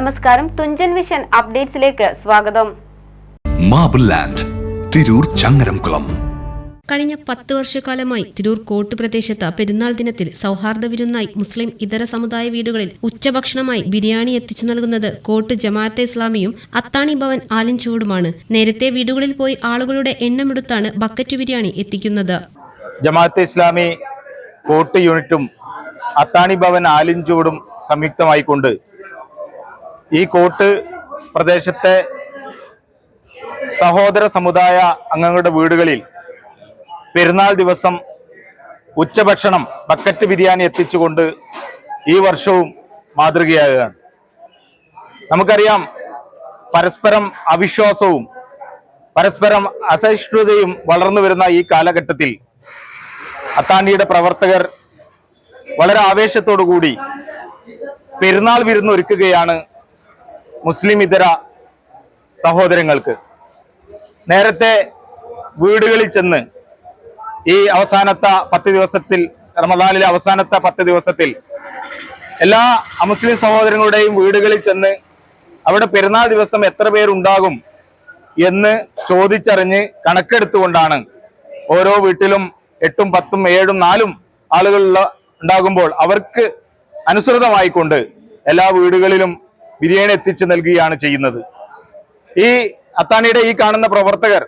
നമസ്കാരം. തുഞ്ചൻ വിഷൻ അപ്ഡേറ്റ്സിലേക്ക് സ്വാഗതം. Marble land Tirur Changaramkulam. കഴിഞ്ഞ പത്ത് വർഷക്കാലമായി തിരൂർ കോട്ട് പ്രദേശത്ത് പെരുന്നാൾ ദിനത്തിൽ സൗഹാർദ്ദ വിരുന്നായി മുസ്ലിം ഇതര സമുദായ വീടുകളിൽ ഉച്ചഭക്ഷണമായി ബിരിയാണി എത്തിച്ചു നൽകുന്നത് കോട്ട് ജമാഅത്തെ ഇസ്ലാമിയും അത്താണി ഭവൻ ആലിൻചൂടുമാണ് നേരത്തെ വീടുകളിൽ പോയി ആളുകളുടെ എണ്ണമെടുത്താണ് ബക്കറ്റ് ബിരിയാണി എത്തിക്കുന്നത്. ജമാഅത്തെ ഇസ്ലാമി കോട്ട് യൂണിറ്റും അത്താണി ഭവൻ ആലിഞ്ചൂടും സംയുക്തമായിക്കൊണ്ട് ഈ കോട്ട് പ്രദേശത്തെ സഹോദര സമുദായ അംഗങ്ങളുടെ വീടുകളിൽ പെരുന്നാൾ ദിവസം ഉച്ചഭക്ഷണം ബക്കറ്റ് ബിരിയാണി എത്തിച്ചുകൊണ്ട് ഈ വർഷവും മാതൃകയാകുകയാണ്. നമുക്കറിയാം പരസ്പരം അവിശ്വാസവും പരസ്പരം അസഹിഷ്ണുതയും വളർന്നു വരുന്ന ഈ കാലഘട്ടത്തിൽ അത്താണ്ടിയുടെ പ്രവർത്തകർ വളരെ ആവേശത്തോടു കൂടി പെരുന്നാൾ വിരുന്ന് ഒരുക്കുകയാണ് മുസ്ലിം ഇതര സഹോദരങ്ങൾക്ക് നേരത്തെ വീടുകളിൽ ചെന്ന് ഈ അവസാനത്തെ പത്ത് ദിവസത്തിൽ റമദാനിലെ അവസാനത്തെ പത്ത് ദിവസത്തിൽ എല്ലാ അമുസ്ലിം സഹോദരങ്ങളുടെയും വീടുകളിൽ ചെന്ന് അവിടെ പെരുന്നാൾ ദിവസം എത്ര പേരുണ്ടാകും എന്ന് ചോദിച്ചറിഞ്ഞ് കണക്കെടുത്തുകൊണ്ടാണ് ഓരോ വീട്ടിലും എട്ടും പത്തും ഏഴും നാലും ആളുകളുള്ള ഉണ്ടാകുമ്പോൾ അവർക്ക് അനുസൃതമായിക്കൊണ്ട് എല്ലാ വീടുകളിലും ബിരിയാണി എത്തിച്ചു നൽകുകയാണ് ചെയ്യുന്നത്. ഈ അത്താണിയുടെ ഈ കാണുന്ന പ്രവർത്തകർ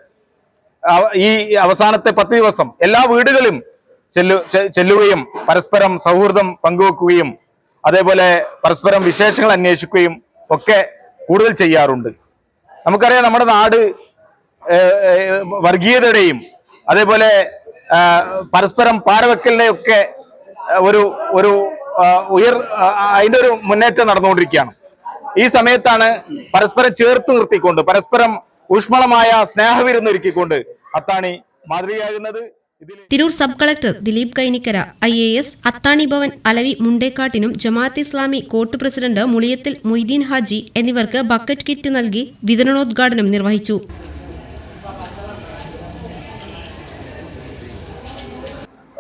ഈ അവസാനത്തെ പത്ത് ദിവസം എല്ലാ വീടുകളും ചെല്ലു ചെല്ലുകയും പരസ്പരം സൗഹൃദം പങ്കുവെക്കുകയും അതേപോലെ പരസ്പരം വിശേഷങ്ങൾ അന്വേഷിക്കുകയും ഒക്കെ കൂടുതൽ ചെയ്യാറുണ്ട്. നമുക്കറിയാം നമ്മുടെ നാട് വർഗീയതയുടെയും അതേപോലെ പരസ്പരം പാരവെക്കലിന്റെ ഒക്കെ ഒരു ഒരു ഉയർ അതിന്റെ ഒരു മുന്നേറ്റം നടന്നുകൊണ്ടിരിക്കുകയാണ്. ഈ സമയത്താണ് പരസ്പരം ചേർത്ത് നിർത്തിക്കൊണ്ട് പരസ്പരം ഊഷ്മളമായ സ്നേഹവിരുന്നൊരുക്കിക്കൊണ്ട് Athani മാതൃകയാകുന്നത്. Tirur sub collector Dileep Kainikkara I A S Athani Bhavan Alavi മുണ്ടേക്കാട്ടിനും Jamaat Islami coat president Muliyathil Moideen Haji എന്നിവർക്ക് ബക്കറ്റ് കിറ്റ് നൽകി വിതരണോദ്ഘാടനം നിർവഹിച്ചു.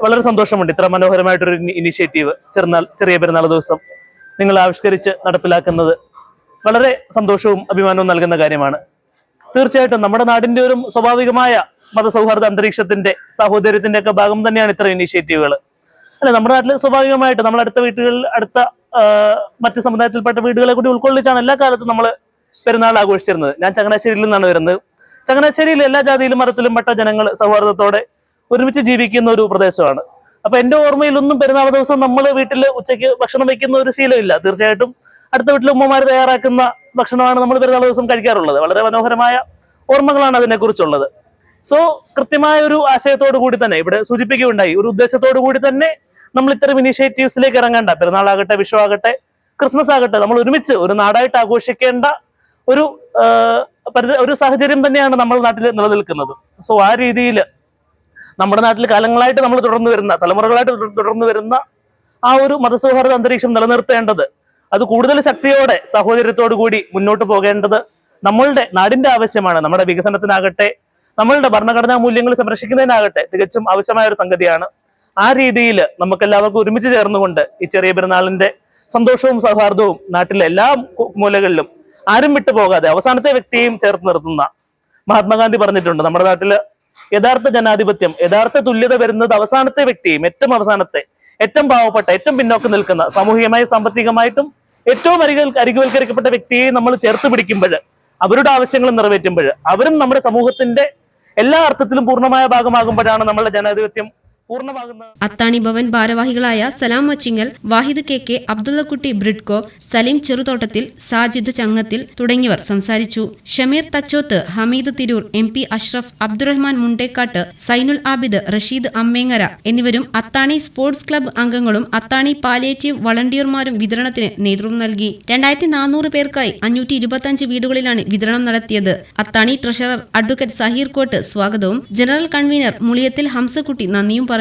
വളരെ സന്തോഷമുണ്ട്. ഇത്ര മനോഹരമായിട്ടൊരു ഇനി- ഇനിഷ്യേറ്റീവ് ചെറുനാൾ ചെറിയ പെരുന്നാൾ ദിവസം നിങ്ങൾ ആവിഷ്കരിച്ച് നടപ്പിലാക്കുന്നത്. വളരെ സന്തോഷവും അഭിമാനവും നൽകുന്ന കാര്യമാണ്. തീർച്ചയായിട്ടും നമ്മുടെ നാടിന്റെ ഒരു സ്വാഭാവികമായ മതസൗഹാർദ്ദ അന്തരീക്ഷത്തിന്റെ സാഹോദര്യത്തിന്റെ ഒക്കെ ഭാഗം തന്നെയാണ് ഇത്തരം ഇനീഷ്യേറ്റീവുകൾ അല്ലെ നമ്മുടെ നാട്ടിൽ സ്വാഭാവികമായിട്ട് നമ്മൾ അടുത്ത വീട്ടുകളിൽ അടുത്ത മറ്റ് സമുദായത്തിൽപ്പെട്ട വീടുകളെ കൂടി ഉൾക്കൊള്ളിച്ചാണ് എല്ലാ കാലത്തും നമ്മൾ പെരുന്നാൾ ആഘോഷിച്ചിരുന്നത്. ഞാൻ ചങ്ങനാശ്ശേരിയിൽ നിന്നാണ് വരുന്നത്. ചങ്ങനാശ്ശേരിയിൽ എല്ലാ ജാതിയിലും മതത്തിലും പെട്ട ജനങ്ങൾ സൗഹാർദ്ദത്തോടെ ഒരുമിച്ച് ജീവിക്കുന്ന ഒരു പ്രദേശമാണ്. അപ്പൊ എന്റെ ഓർമ്മയിലൊന്നും പെരുന്നാൾ ദിവസം നമ്മൾ വീട്ടിൽ ഉച്ചയ്ക്ക് ഭക്ഷണം വെക്കുന്ന ഒരു ശീലമില്ല. തീർച്ചയായിട്ടും അടുത്ത വീട്ടിലെ ഉമ്മമാർ തയ്യാറാക്കുന്ന ഭക്ഷണമാണ് നമ്മൾ പെരുന്നാൾ ദിവസം കഴിക്കാറുള്ളത്. വളരെ മനോഹരമായ ഓർമ്മകളാണ് അതിനെക്കുറിച്ചുള്ളത്. സോ കൃത്യമായ ഒരു ആശയത്തോടു കൂടി തന്നെ ഇവിടെ സൂചിപ്പിക്കുകയുണ്ടായി. ഒരു ഉദ്ദേശത്തോടു കൂടി തന്നെ നമ്മൾ ഇത്തരം ഇനീഷ്യേറ്റീവ്സിലേക്ക് ഇറങ്ങേണ്ട. പെരുന്നാളാകട്ടെ വിഷു ആകട്ടെ ക്രിസ്മസ് ആകട്ടെ നമ്മൾ ഒരുമിച്ച് ഒരു നാടായിട്ട് ആഘോഷിക്കേണ്ട ഒരു ഒരു സാഹചര്യം തന്നെയാണ് നമ്മുടെ നാട്ടിൽ നിലനിൽക്കുന്നത്. സോ ആ രീതിയിൽ നമ്മുടെ നാട്ടിൽ കാലങ്ങളായിട്ട് നമ്മൾ തുടർന്നു വരുന്ന തലമുറകളായിട്ട് തുടർ- തുടർന്നു വരുന്ന ആ ഒരു മതസൗഹാർദ്ദ അന്തരീക്ഷം നിലനിർത്തേണ്ടത് അത് കൂടുതൽ ശക്തിയോടെ സഹോദര്യത്തോടു കൂടി മുന്നോട്ട് പോകേണ്ടത് നമ്മളുടെ നാടിന്റെ ആവശ്യമാണ് നമ്മുടെ വികസനത്തിനാകട്ടെ നമ്മളുടെ ഭരണഘടനാ മൂല്യങ്ങൾ സംരക്ഷിക്കുന്നതിനാകട്ടെ തികച്ചും ആവശ്യമായ ഒരു സംഗതിയാണ്. ആ രീതിയിൽ നമുക്ക് എല്ലാവർക്കും ഒരുമിച്ച് ചേർന്നുകൊണ്ട് ഈ ചെറിയ പെരുന്നാളിന്റെ സന്തോഷവും സൗഹാർദ്ദവും നാട്ടിലെ എല്ലാ മൂലകളിലും ആരും വിട്ടുപോകാതെ അവസാനത്തെ വ്യക്തിയെയും ചേർത്ത് നിർത്തുന്ന മഹാത്മാഗാന്ധി പറഞ്ഞിട്ടുണ്ട്. നമ്മുടെ നാട്ടിൽ യഥാർത്ഥ ജനാധിപത്യം യഥാർത്ഥ തുല്യത വരുന്നത് അവസാനത്തെ വ്യക്തിയും ഏറ്റവും അവസാനത്തെ ഏറ്റവും പാവപ്പെട്ട ഏറ്റവും പിന്നോക്കം നിൽക്കുന്ന സാമൂഹികമായി സാമ്പത്തികമായിട്ടും ഏറ്റവും അരികൽ അരികുവൽക്കരിക്കപ്പെട്ട വ്യക്തിയെ നമ്മൾ ചേർത്ത് പിടിക്കുമ്പോൾ അവരുടെ ആവശ്യങ്ങൾ നിറവേറ്റുമ്പോൾ അവരും നമ്മുടെ സമൂഹത്തിന്റെ എല്ലാ അർത്ഥത്തിലും പൂർണമായ ഭാഗമാകുമ്പോഴാണ് നമ്മളുടെ ജനാധിപത്യം അത്താണി ഭവൻ ഭാരവാഹികളായ Salam Machingal Wahid K K Abdullakutty Bridco Saleem Cheruthottathil Sajid Changathil തുടങ്ങിയവർ സംസാരിച്ചു. ഷമീർ തച്ചോത്ത് ഹമീദ് തിരൂർ എം പി അഷ്റഫ് അബ്ദുറഹ്മാൻ മുണ്ടേക്കാട്ട് സൈനുൽ ആബിദ് റഷീദ് അമ്മേങ്ങര എന്നിവരും അത്താണി സ്പോർട്സ് ക്ലബ്ബ് അംഗങ്ങളും അത്താണി പാലിയേറ്റീവ് വളണ്ടിയർമാരും വിതരണത്തിന് നേതൃത്വം നൽകി. രണ്ടായിരത്തി നാനൂറ് പേർക്കായി അഞ്ഞൂറ്റി ഇരുപത്തിയഞ്ച് വീടുകളിലാണ് വിതരണം നടത്തിയത്. Athani treasurer advocate Saheer coat സ്വാഗതവും ജനറൽ കൺവീനർ മുളിയത്തിൽ ഹംസക്കുട്ടി നന്ദിയും പറഞ്ഞു.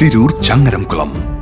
Tirur Changaramkulam.